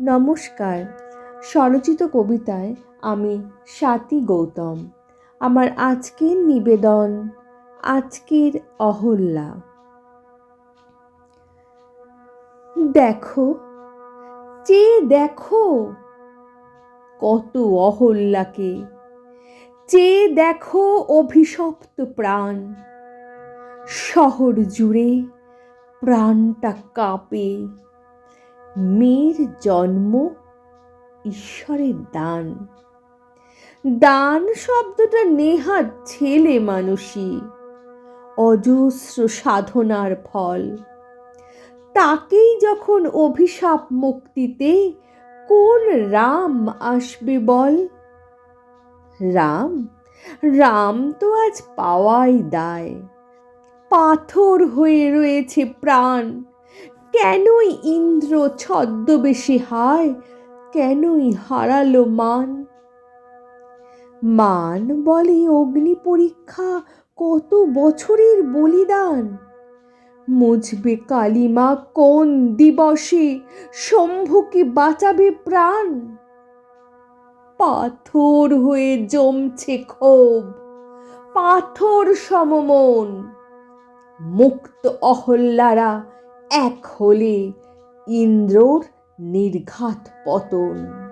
নমস্কার। স্বরচিত কবিতায় আমি স্বাতী গৌতম। আমার আজকের নিবেদন, আজকের অহল্যা। দেখো চেয়ে দেখো কত অহল্যাকে চেয়ে দেখো অভিশপ্ত প্রাণ। শহর জুড়ে প্রাণটা কাঁপে মেয়ের জন্ম ঈশ্বরের দান। দান শব্দটা নেহাত ছেলে মানুষই, অজস্র সাধনার ফল। তাকেই যখন অভিশাপ মুক্তিতে কোন রাম আসবে বল? রাম? রাম তো আজ পাওয়াই দায়। পাথর হয়ে রয়েছে প্রাণ। কেনই ইন্দ্র ছদ্মবেশে হায়, কেনই হারালো মান? মান বলে অগ্নি পরীক্ষা, কত বছরের বলিদান? মুজবে কালিমা কোন দিবসে, শম্ভুকে বাঁচাবে প্রাণ? পাথর হয়ে জমছে ক্ষোভ, পাথর সমমন। মুক্ত অহল্লারা এক হলে ইন্দ্রর নির্ঘাত পতন।